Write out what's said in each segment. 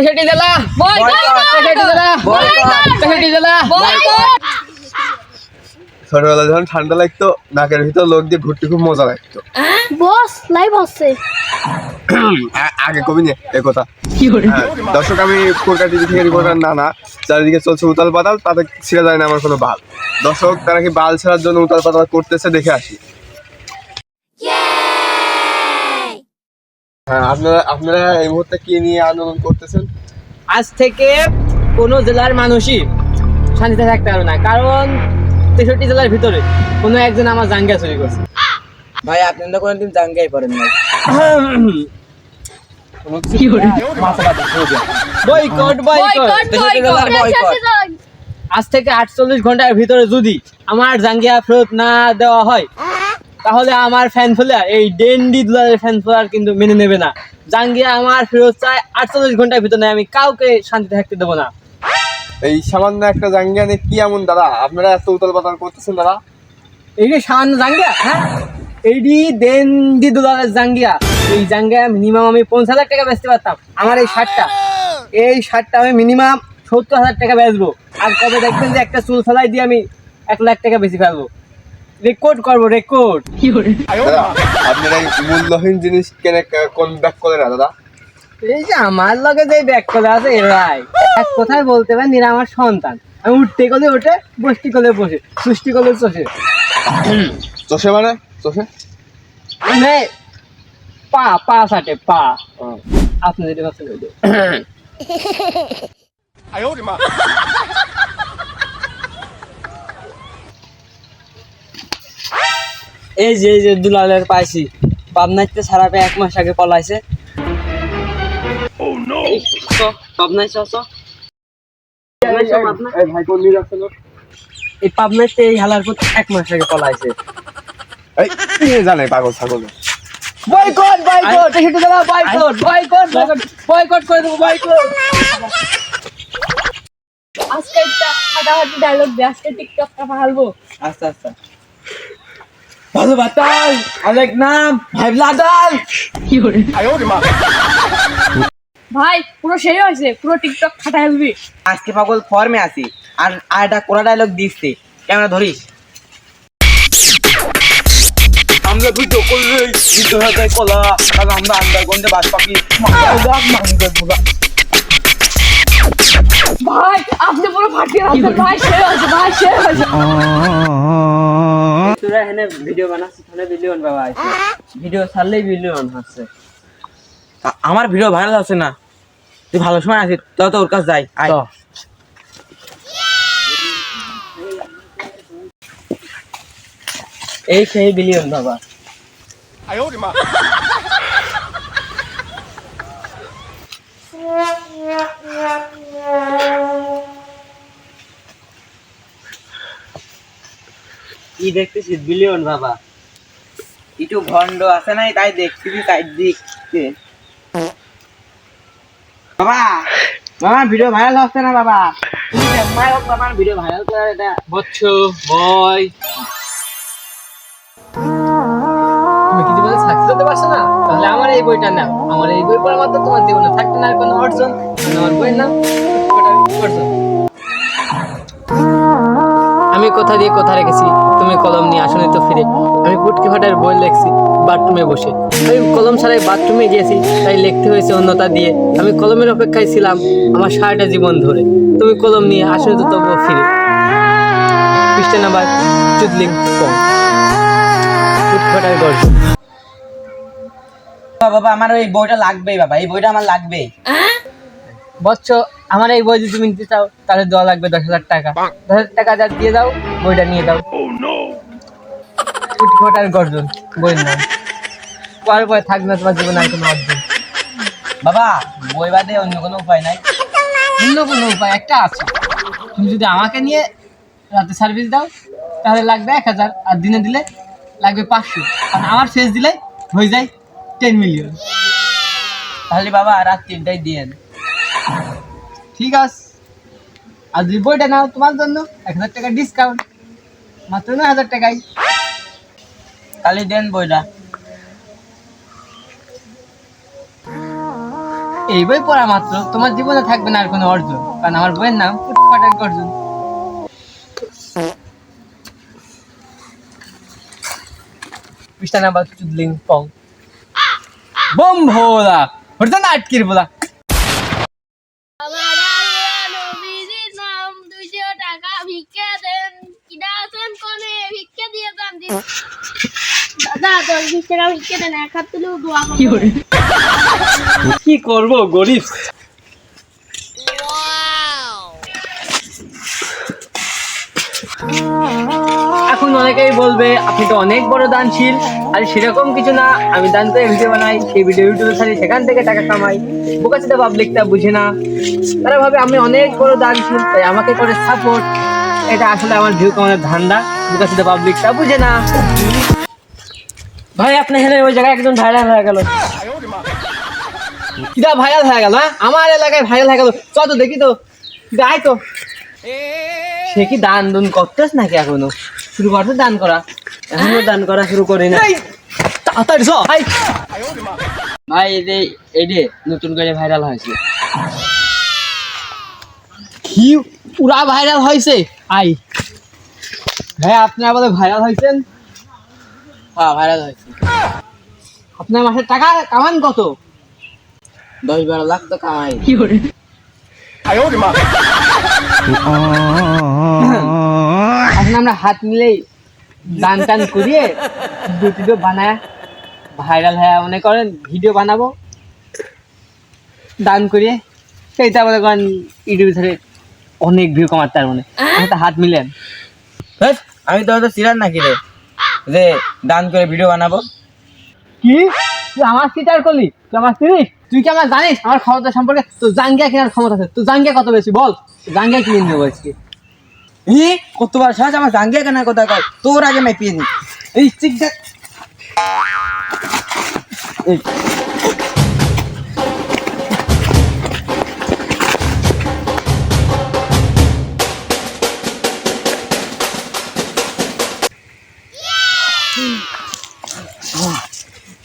তেষট্টি জেলা। তেষট্টি জেলা। তেষট্টি জেলা। ছোটবেলা যখন ঠান্ডা লাগতো নাকের ভিতর লোক দিয়ে ঘুরতে খুব মজা লাগতো। বস লাইভ হচ্ছে। আগে কবি নে এ কথা। হ্যাঁ, দর্শক আমি কলকাতা টিভি থেকে রিপোর্টার না না। চারিদিকে চলছে উতাল পাতাল তাতে ছিঁড়ে যায় না আমার কোনো বাল। দর্শক তারা কি বাল ছেড়ার জন্য উতাল পাতাল করতেছে দেখে আসি। হ্যাঁ আপনারা আপনারা এই মুহূর্তে কি নিয়ে আন্দোলন করতেছেন? আজ থেকে কোনো জেলার মানুষই শান্তিতে থাকতে পারবে না। কারণ তেষট্টি জেলার ভিতরে কোনো একজন আমার জাঙ্গিয়া চুরি করছে। ভাই আপনি তো কোনোদিন জাঙ্গাই পড়েন না বয়কট বয়কট। আজ থেকে আটচল্লিশ ঘণ্টার ভিতরে যদি আমার জাঙ্গিয়া ফেরত না দেওয়া হয় তাহলে আমার ফ্যান ফলোয়ার এই ডেন্ডি দুলারের ফ্যান ফলোয়ার কিন্তু মেনে নেবে না। জাঙ্গিয়া আমার ফেরত চায় আটচল্লিশ ঘণ্টার ভিতরে আমি কাউকে শান্তিতে থাকতে দেবো না। এই সামান্য একটা জাঙ্গিয়া নিয়ে কি এমন দাদা? আপনারা এত উতাল পাতাল করতেছেন দাদা? এই যে সামান্য জাঙ্গিয়া হ্যাঁ? এইডি ডেন্ডি দুলারের জাঙ্গিয়া। এই জাঙ্গিয়া মিনিমাম আমি পঞ্চাশ হাজার টাকা বেচতে পারতাম আমার এই শার্টটা। এই শার্টটা আমি মিনিমাম সত্তর হাজার টাকা বেচবো। আর কবে দেখবেন যে একটা চুল ফেলাই দিয়ে আমি এক লাখ টাকা বেশি ফেলব। রেকর্ড করব রেকর্ড আপনারা মূল্যহীন জিনিস কেনে কোন ব্যাক করে না দাদা? এই যে আমার লগে যে ব্যাগ করে আছে এরাই এক কথায় বলতে পারেন এরা আমার সন্তান। আমি উঠতে গেলে ওঠে বসতে গেলে বসে সুষ্টি গেলে চষে। চষে মানে? চষে? মানে পা পা সাটে পা। আপনি যেটা কথা বলতে এই যে এই যে দুলালের পাইছি। পাবনাইতে সারাপে এক মাস আগে পলাইছে পাবনাই চ চ। এই ভাই কোন নিয়ে যাচ্ছেন এই পাবনাইতে এই হালার পুত এক মাস আগে পলাইছে এই নিয়ে জানে পাগল ছাগল বয়কট বয়কট সেটা দাদা বয়কট বয়কট বয়কট বয়কট করে দেবো বয়কট। আজকে একটা ফাটাফাটি ডায়লগ দে আজকে টিকটকটা আচ্ছা আচ্ছা। ভালো বাতাল অনেক নাম ভাই লাদাল। ভাই পুরো সেই হয়েছে পুরো টিকটক ফাটা ফেলবি আজকে পাগল ফর্মে আছি আর আর একটা কোরা ডায়লগ দিচ্ছে। ক্যামেরা ধরিস? আমরা ভিডিও করলে ভিডিও হয়ে যায় কলা কারণ আমরা আন্ডারগ্রাউন্ডে বাস পাখি। ভাই আপনি পুরো ফাটিয়ে রাখছেন ভাই সে হয়েছে ভাই সে হয়েছে। তোরা এখানে ভিডিও বানাচ্ছিস তাহলে ভিডিও বাবা ভিডিও ছাড়লেই ভিডিও হচ্ছে আমার ভিডিও ভাইরাল হচ্ছে না। তুই ভালো সময় আছিস তো তো ওর কাছে যাই আয়। এই সেই বিলিয়ন বাবা। কি দেখতেছিস বিলিয়ন বাবা? একটু ভন্ড আছে নাই তাই দেখতেছি তাই দেখতে বাবা ভিডিও ভাইরাল হচ্ছে না বাবা? তুমি হোক ভিডিও ভাইরাল করার এটা বচ্চ বয়। তুমি কিছু বলে সাকসেস হতে পারছ না? তাহলে আমার এই বইটা নাও। আমার এই বই পড়ার মাত্র তোমার জীবনে থাকতে না কোনো অর্জন আমার বইয়ের নাম অর্জন? কথা দিয়ে কথা রেখেছি? তুমি কলম নিয়ে আসনি তো ফিরে। আমি পুটকি ফাটার বই লেখছি বাথরুমে বসে। আমি কলম ছাড়াই বাথরুমে গিয়েছি তাই লিখতে হয়েছে অন্যতা দিয়ে। আমি কলমের অপেক্ষায় ছিলাম আমার সারাটা জীবন ধরে। তুমি কলম নিয়ে আসনি তো তবুও ফিরে। পৃষ্ঠা নাম্বার চুদলিং কম। পুটকি ফাটার গর্জন। বাবা বাবা আমার ওই বইটা লাগবেই বাবা। এই বইটা আমার লাগবেই। বচ্চ আমার এই বই যদি তুমি নিতে চাও তাহলে দেওয়া লাগবে দশ হাজার টাকা। দশ হাজার টাকা যা দিয়ে দাও বইটা নিয়ে দাও। ফুটফটার গর্জন বইয়ের নাম পরে পরে থাকবে না তোমার জীবনে কোনো অর্জন। বাবা বই বাদে অন্য কোনো উপায় নাই। অন্য কোনো উপায় একটা আছে। তুমি যদি আমাকে নিয়ে রাতে সার্ভিস দাও তাহলে লাগবে এক হাজার আর দিনে দিলে লাগবে পাঁচশো। আর আমার শেষ দিলে হয়ে যায় টেন মিলিয়ন তাহলে বাবা রাত তিনটায় দিয়েন ঠিক আছে। আর যদি বইটা নাও তোমার জন্য, এক হাজার টাকা ডিসকাউন্ট মাত্র নয় হাজার টাকায় তাহলে দেন বইটা। এই বই পড়া মাত্র, তোমার জীবনে থাকবে না আর কোনো অর্জন, কারণ আমার বইয়ের নাম ফুটফাটার অর্জুন। পৃষ্ঠা চুদলিং পং। বম ভোলা ওটা না আটকির বলা কি করব, গরিব? এখন অনেকেই বলবে, আপনি তো অনেক বড় দানশীল। আর সেরকম কিছু না। আমি দান করে ভিডিও বানাই, সেই ভিডিও ইউটিউবে ছাড়ি সেখান থেকে টাকা কামাই। বোকাচিতা পাবলিকটা বুঝে না। তারা ভাবে আমি অনেক বড় দানশীল, তাই আমাকে করে সাপোর্ট এটা আসলে আমার ভিউ কামানোর ধান্দা বোকাচিতা পাবলিকটা বুঝে না। ভাই আপনি হেলে ওই জায়গায় একজন ভাইরাল হয়ে গেল। কিটা ভাইরাল হয়ে গেল হ্যাঁ? আমার এলাকায় ভাইরাল হয়ে গেল। চ তো দেখি তো। আয় তো। সে কি দান দুন করতেস নাকি এখনও? শুরু করতে দান করা। এখনও দান করা শুরু করি না তাড়াতাড়ি চ। ভাই। এই যে এই যে নতুন করে ভাইরাল হয়েছে। কি পুরা ভাইরাল হয়েছে আই। ভাই আপনি আমাদের ভাইরাল হয়েছেন হ্যাঁ ভাইরাল হয়েছে আপনার মাসের টাকা কামান কত? দশ বারো লাখ তো কামাই। এখন আমরা হাত মিলেই দান টান করিয়ে ভিডিও বানায় ভাইরাল হ্যাঁ মনে করেন ভিডিও বানাবো। দান করিয়ে সেইটা মনে করেন ইউটিউবে ছেড়ে অনেক ভিউ কমার তার মানে। একটা হাত মিলেন আমি তো হয়তো সিরার নাকি রে? যে দান করে ভিডিও বানাবো। কি? তুই আমার সিটার করলি? তুই আমার চিনিস তুই কি আমার জানিস? আমার ক্ষমতা সম্পর্কে তো জাঙ্গিয়া কেনার ক্ষমতা আছে। তো জাঙ্গিয়া কত বেশি বল? জাঙ্গিয়া কিনে নেব আজকে। ই কতবার? সাজ আমার জাঙ্গিয়া কেনার কথা কয়। তোর আগে মেপিয়ে নি। এই চিক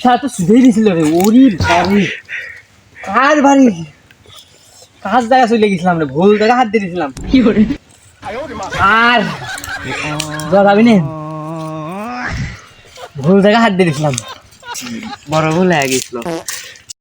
সারা তো শুধেই দিছিল রে ওরি বাড়ি। কার বাড়ি? কাজ জায়গা চলে গেছিলাম রে ভুল জায়গা হাত দিয়ে দিয়েছিলাম। কি করে? আর যাবি না। ভুল জায়গা হাত দিয়ে দিয়েছিলাম। বড় ভুল হয়ে গেছিল।